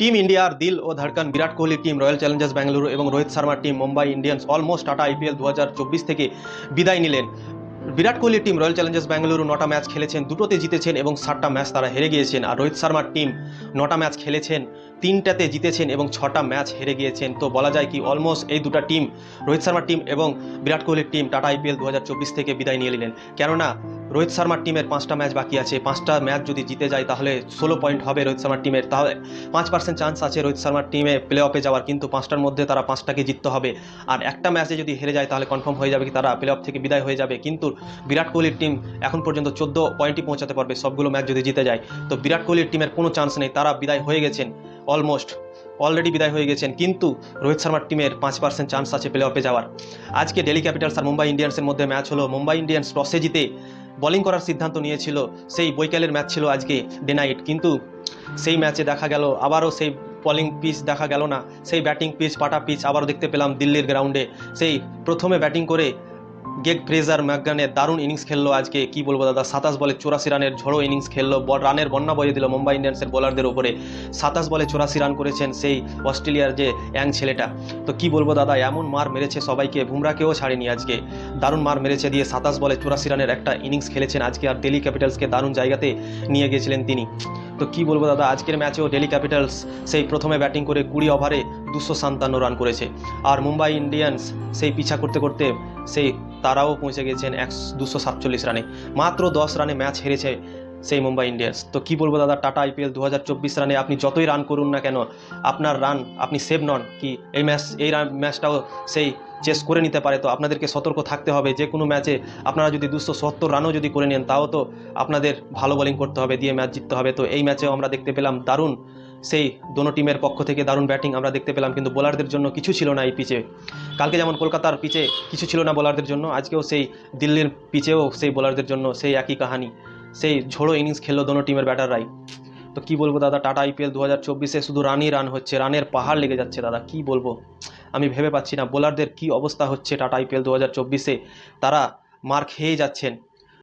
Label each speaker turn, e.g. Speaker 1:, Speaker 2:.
Speaker 1: Team ইন্ডিয়ার দিল ও ধারকান বিরাট কোহলির টিম, রয়্যাল চ্যালেঞ্জার্স ব্যাঙ্গালুরু এবং রোহিত শর্মার team, Mumbai Indians almost Tata IPL দু হাজার চব্বিশ থেকে বিদায় নিলেন। Virat Kohli team, Royal Challengers Bengaluru নটা ম্যাচ খেলেছেন, দুটোতে জিতেছেন এবং সাতটা ম্যাচ তারা হেরে গিয়েছেন। আর রোহিত শর্মার টিম নটা ম্যাচ খেলেছেন তিনটাতে জিতেছেন এবং ছটা ম্যাচ হেরে গিয়েছেন। তো বলা যায় কি অলমোস্ট এই দুটো টিম রোহিত শর্মার টিম এবং বিরাট কোহলির টিম টাটা আইপিএল দু হাজার চব্বিশ থেকে বিদায় নিয়ে নিলেন। কেননা রোহিত শর্মার টিমের পাঁচটা ম্যাচ বাকি আছে। পাঁচটা ম্যাচ যদি জিতে যায় তাহলে ষোলো পয়েন্ট হবে রোহিত শর্মার টিমের তাহলে পাঁচ পার্সেন্ট চান্স আছে রোহিত শর্মার টিমে প্লে অফে যাওয়ার। কিন্তু পাঁচটার মধ্যে তারা পাঁচটাকে জিততে হবে। আর একটা ম্যাচে যদি হেরে যায় তাহলে কনফার্ম হয়ে যাবে কি তারা প্লে অফ থেকে বিদায় হয়ে যাবে। কিন্তু বিরাট কোহলির টিম এখন পর্যন্ত চোদ্দ পয়েন্টই পৌঁছাতে পারবে সবগুলো ম্যাচ যদি জিতে যায়। তো বিরাট কোহলির টিমের কোনো চান্স নেই। তারা বিদায় হয়ে গেছেন। অলমোস্ট অলরেডি বিদায় হয়ে গেছেন। কিন্তু রোহিত শর্মার টিমের পাঁচ পার্সেন্ট চান্স আছে প্লে অফে যাওয়ার। আজকে ডেলি ক্যাপিটালস আর মুম্বাই ইন্ডিয়ান্সের মধ্যে ম্যাচ হলো। মুম্বাই ইন্ডিয়ান্স টসে জিতে বোলিং করার সিদ্ধান্ত নিয়েছিল। সেই বৈকালের ম্যাচ ছিল আজকে ডে নাইট কিন্তু সেই ম্যাচে দেখা গেল, আবারও সেই বোলিং পিচ দেখা গেল না। সেই ব্যাটিং পিচ পাটা পিচ আবারও দেখতে পেলাম দিল্লির গ্রাউন্ডে সেই প্রথমে ব্যাটিং করে গেগ ফ্রেজার ম্যাকগানের দারুণ ইনিংস খেললো আজকে, কি বলব দাদা? সাতাশ বলে চুরাশি রানের ঝড়ো ইনিংস খেললো রানের বন্যা বয়ে দিল মুম্বাই ইন্ডিয়ান্সের বোলারদের উপরে। সাতাশ বলে চুরাশি রান করেছেন সেই অস্ট্রেলিয়ার যে অ্যাং ছেলেটা। তো কি বলব দাদা, এমন মার মেরেছে সবাইকে বুমরাকেও ছাড়েনি আজকে। দারুণ মার মেরেছে দিয়ে সাতাশ বলে চুরাশি রানের একটা ইনিংস খেলেছেন আজকে, আর দিল্লি ক্যাপিটালসকে দারুণ জায়গাতে নিয়ে গেছিলেন তিনি। তো কি বলব দাদা, আজকের ম্যাচেও ডেলি ক্যাপিটালস সেই প্রথমে ব্যাটিং করে কুড়ি ওভারে দুশো সাতান্ন রান করেছে। আর মুম্বাই ইন্ডিয়ান্স সেই পিছা করতে করতে সেই তারাও পৌঁছে গেছেন এক দুশো সাতচল্লিশ রানে। মাত্র দশ রানে ম্যাচ হেরেছে সেই মুম্বাই ইন্ডিয়ান্স। তো কি বলব দাদা, টাটা আইপিএল দু হাজার চব্বিশ রানে আপনি যতই রান করুন না কেন, আপনার রান আপনি সেভ নন কি এই ম্যাচ, এই রান- ম্যাচটাও সেই চেস করে নিতে পারে। তো আপনাদেরকে সতর্ক থাকতে হবে, যে কোনো ম্যাচে আপনারা যদি দুশো সত্তর রানও যদি করে নেন, তাও তো আপনাদের ভালো বোলিং করতে হবে, দিয়ে ম্যাচ জিততে হবে। তো এই ম্যাচেও আমরা দেখতে পেলাম দারুণ সেই দোনো টিমের পক্ষ থেকে দারুণ ব্যাটিং আমরা দেখতে পেলাম, কিন্তু বোলারদের জন্য কিছু ছিল না এই পিচে কালকে যেমন কলকাতার পিচে কিছু ছিল না বোলারদের জন্য, আজকেও সেই দিল্লির পিচেও সেই বোলারদের জন্য সেই একই কাহানি। সেই ঝোড়ো ইনিংস খেললো দোনো টিমের ব্যাটাররাই তো কি বলব দাদা, টাটা আইপিএল দু হাজার চব্বিশে শুধু রানই রান হচ্ছে, রানের পাহাড় লেগে যাচ্ছে দাদা, কি বলব? আমি ভেবে পাচ্ছি না বোলারদের কি অবস্থা হচ্ছে টাটা আইপিএল দু হাজার চব্বিশে? তারা মার খেয়ে যাচ্ছেন।